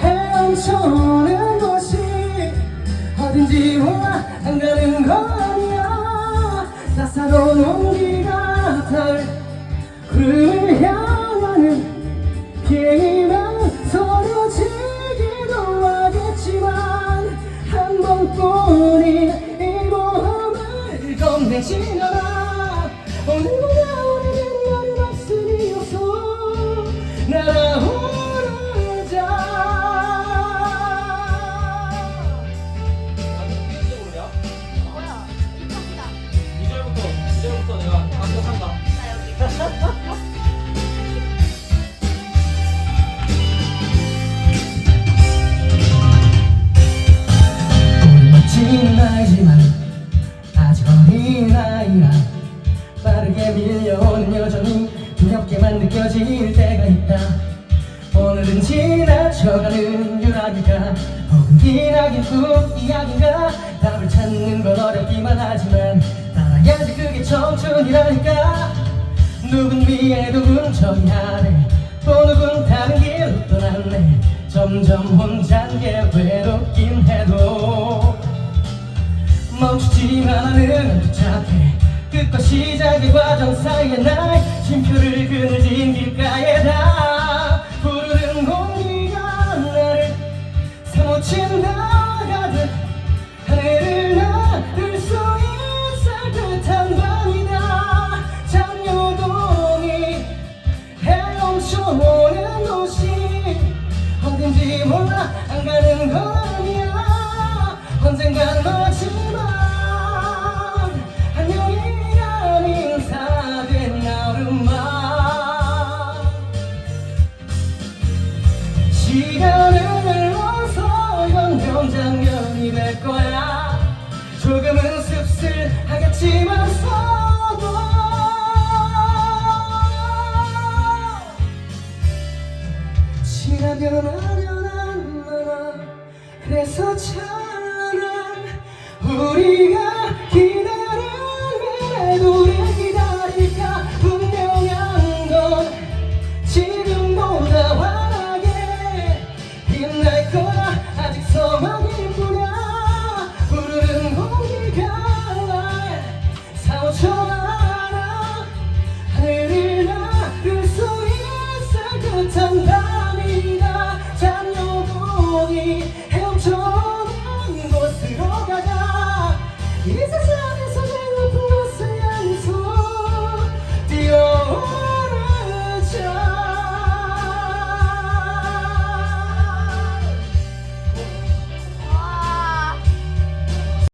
헤엄쳐오는 곳이 어딘지 몰라. 안 가는 거야 따사로운 온기가 달 구름을 향하는 비행이면 서로 지기도 하겠지만 한 번뿐인 이 모험을 건네지 않아 오늘보다 어린 나이라 빠르게 밀려오는 여정이 두렵게만 느껴질 때가 있다. 오늘은 지나쳐가는 유라기가 혹은 기나긴 꿈 이야기가 답을 찾는 건 어렵기만 하지만 따라야지 그게 청춘이라니까. 누군 위에 누군 저기 아래 또 누군 다른 길로 떠났네. 점점 혼자인 게외 지만 않으면 도착해 끝과 시작의 과정 사이에 나의 쉼표를 그늘진 길가에 다 부르는 공기가 나를 사무친다 가득 하늘을 나를 수 있을 듯한 밤이다. 장요동이 헤엄쳐오는 도시 어딘지 몰라 안 가는 거 네가 변하려는 나라 그래서 찬란한 우리가 기다린 미래도 기다릴까? 분명한 건 지금보다 환하게 힘날 거라 아직 서막일 뿐이야 부르는 공기가 날 사오쳐 하늘을 날을 수 있을 듯한